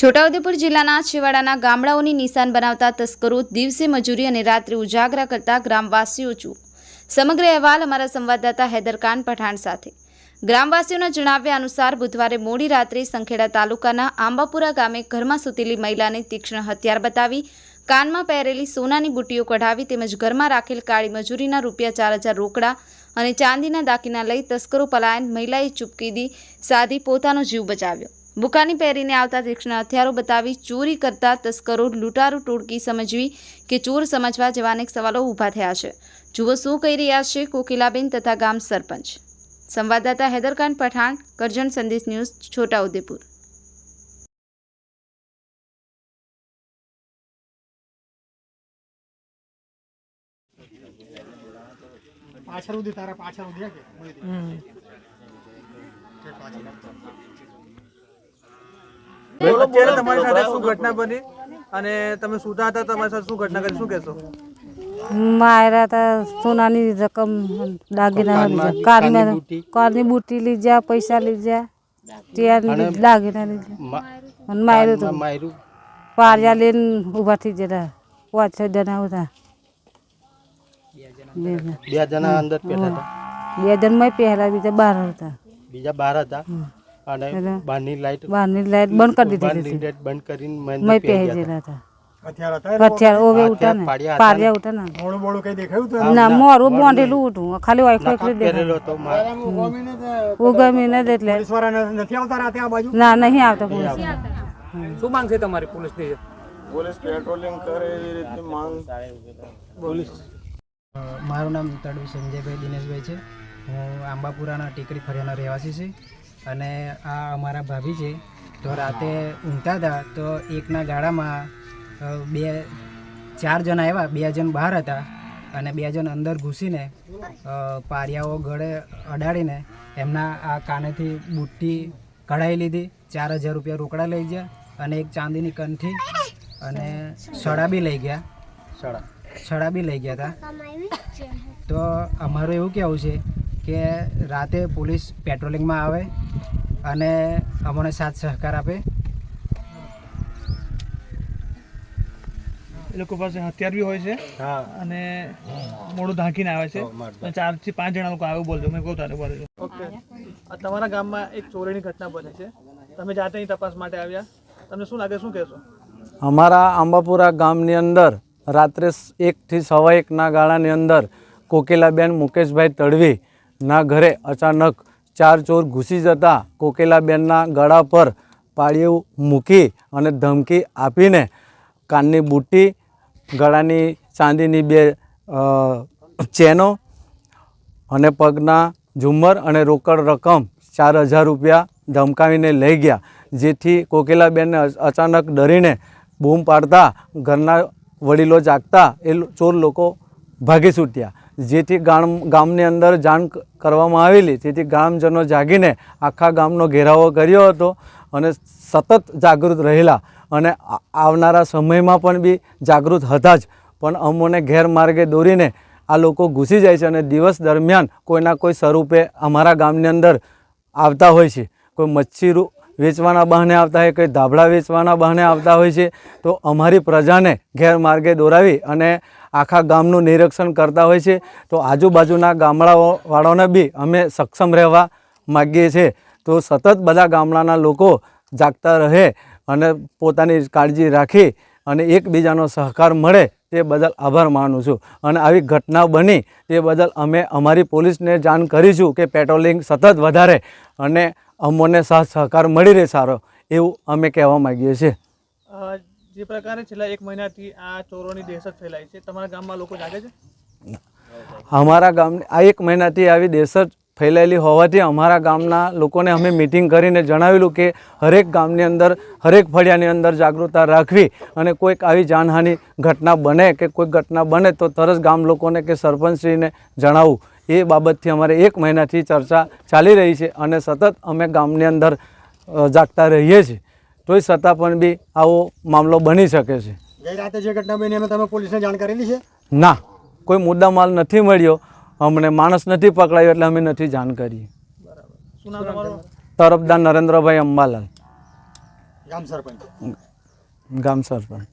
છોટાઉદેપુર જિલ્લાના છેવાડાના ગામડાઓની નિશાન બનાવતા તસ્કરો દિવસે મજૂરી અને રાત્રે ઉજાગરા કરતા ગ્રામવાસીઓ છું સમગ્ર અહેવાલ અમારા સંવાદદાતા હૈદરખાન પઠાણ સાથે. ગ્રામવાસીઓના જણાવ્યા અનુસાર બુધવારે મોડી રાત્રે સંખેડા તાલુકાના આંબાપુરા ગામે ઘરમાં સૂતેલી મહિલાને તીક્ષ્ણ હથિયાર બતાવી, કાનમાં પહેરેલી સોનાની બુટ્ટીઓ કઢાવી તેમજ ઘરમાં રાખેલ કાળી મજૂરીના રૂપિયા ચાર હજાર રોકડા અને ચાંદીના દાગીના લઈ તસ્કરો પલાયન મહિલાએ ચૂપકીદી સાધી પોતાનો જીવ બચાવ્યો. બુકાની પહેરીને આવતા તીક્ષ્ણ હથિયારો બતાવી ચોરી કરતા તસ્કરો લૂંટારૂ ટોળકી સમજવી કે ચોર સમજવા જેવા અનેક સવાલો ઊભા થયા છે. જુઓ શું કહી રહ્યા છે કોકિલાબેન તથા ગામ સરપંચ. સંવાદદાતા હૈદરખાન પઠાણ કરજણ સંદેશ ન્યૂઝ છોટાઉદેપુર. પાછળ ઉધી તારા પાછળ ઉધી કે? અત્યારે તમારી સાથે શું ઘટના બની અને તમે સુતા હતા તમારી સાથે શું ઘટના કરી શું કહેશો? મારા હતા સોનાની રકમ દાગીના કારમાં કારની બુટી? બુટ્ટી લીધા પૈસા લીધા ત્યાં દાગીના લીધા. અને માર્યું હતું પારિયા લઈને ઊભા થઈ જતા. પાંચ છ જણા હતા. બે જણ. બે જણા અંદર બે જણ મેં પહેલા બીજા બાર હતા. બીજા બાર હતા? અને બહારની લાઈટ બહારની લાઈટ બંધ કરી દીધી બહારની લાઈટ બંધ કરીને મેં મેં પહેરી ગયેલા હતા. હથિયાર ઓવે ઉઠા ને? ને? પારિયા ઉઠા ને. મોડું બોળું કઈ દેખાયું તું ના મોરું બાંધેલું ઉઠું ખાલી વાઈફાઈ એટલું જ પહેરેલો દેખાય હતો ઉગમીને જ એટલે પોલીસવાળા નથી આવતા રાતે આ બાજુ? ના નહીં આવતા પોલીસ. શું માંગ છે તમારી પોલીસ મારું નામ તડવી સંજયભાઈ દિનેશભાઈ છે. હું આંબાપુરાના ટેકરી ફરિયાના રહેવાસી છે. અને આ અમારા ભાભી છે તો રાતે ઊંઘતા હતા તો એકના ગાળામાં બે ચાર જણ આવ્યા બે જણ બહાર હતા અને બે જણ અંદર ઘૂસીને પારિયાઓ ગળે અડાડીને એમના આ કાનેથી બુટ્ટી કઢાઈ લીધી ચાર હજાર રૂપિયા રોકડા લઈ ગયા અને એક ચાંદીની કંઠી અને સડા બી લઈ ગયા. સડા. છડા બી લઈ ગયા હતા તો અમારું એવું કહેવું છે કે રાતે પોલીસ પેટ્રોલિંગમાં આવે અને અમને સાથ સહકાર આપે. એ લોકો પાસે હથિયાર બી હોય છે હા. અને મોડું ઢાંકીને આવે છે. ચારથી પાંચ જણા લોકો આવું બોલજો મેં કહું તારે બોલે ઓકે. તમારા ગામમાં એક ચોરીની ઘટના બની છે. તમે જાતે અહીં તપાસ માટે આવ્યા. તમને શું લાગે શું કહેશો? અમારા આંબાપુરા ગામની અંદર રાત્રે એકથી સવા એકના ગાળાની અંદર કોકિલાબેન મુકેશભાઈ તડવીના ઘરે અચાનક ચાર ચોર ઘૂસી જતા કોકેલાબેનના ગળા પર પાળિયું મૂકી અને ધમકી આપીને કાનની બુટ્ટી, ગળાની ચાંદીની બે ચેનો અને પગના ઝુમ્મર અને રોકડ રકમ ચાર હજાર રૂપિયા ધમકાવીને લઈ ગયા, જેથી કોકિલાબેનને અચાનક ડરીને બૂમ પાડતા ઘરના વડીલો જાગતા એ ચોર લોકો ભાગી છૂટ્યા. જેથી ગામ ગામની અંદર જાણ કરવામાં આવેલી. તેથી ગામજનો જાગીને આખા ગામનો ઘેરાવો કર્યો હતો અને સતત જાગૃત રહેલા. અને આવનારા સમયમાં પણ બી જાગૃત હતા જ. પણ અમોને ગેરમાર્ગે દોરીને આ લોકો ઘૂસી જાય છે અને દિવસ દરમિયાન કોઈના કોઈ સ્વરૂપે અમારા ગામની અંદર આવતા હોય છે. કોઈ મચ્છી વેચવાના બહાને આવતા હોય, કોઈ ધાબળા વેચવાના બહાને આવતા હોય છે. તો અમારી પ્રજાને ગેરમાર્ગે દોરાવી અને આખા ગામનું નિરીક્ષણ કરતા હોય છે. તો આજુબાજુના ગામડાઓવાળાને બી અમે સક્ષમ રહેવા માગીએ છીએ. તો સતત બધા ગામડાના લોકો જાગતા રહે અને પોતાની કાળજી રાખી અને એકબીજાનો સહકાર મળે તે બદલ આભાર માનું છું. અને આવી ઘટના બની તે બદલ અમે અમારી પોલીસને જાણ કરીશું કે પેટ્રોલિંગ સતત વધારે અને અમોને સહ સહકાર મળી રહે સારો એવું અમે કહેવા માગીએ છીએ. જે પ્રકારે છેલ્લા એક મહિનાથી આ ચોરોની દહેશત ફેલાય છે, તમારા ગામમાં લોકો જાગે છે? અમારા ગામ આ એક મહિનાથી આવી દહેશત ફેલાયેલી હોવાથી અમારા ગામના લોકોને અમે મિટિંગ કરીને જણાવેલું કે હરેક ગામની અંદર, હરેક ફળિયાની અંદર જાગૃતતા રાખવી અને કોઈક આવી જાનહાનિ ઘટના બને કે કોઈક ઘટના બને તો તરત ગામ લોકોને કે સરપંચશ્રીને જણાવવું એ બાબતથી અમારે એક મહિનાથી ચર્ચા ચાલી રહી છે અને સતત અમે ગામની અંદર જાગતા રહીએ છીએ. તોય છતાં પણ બી આવો મામલો બની શકે છે. ગઈ રાતે જે ઘટના બની તમે પોલીસને જાણ કરેલી છે? ના કોઈ મુદ્દા માલ નથી મળ્યો. અમને માણસ નથી પકડાયો એટલે અમે નથી જાણ કરી. તરફદાર નરેન્દ્રભાઈ અંબાલાલ. ગામ સરપંચ. ગામ સરપંચ.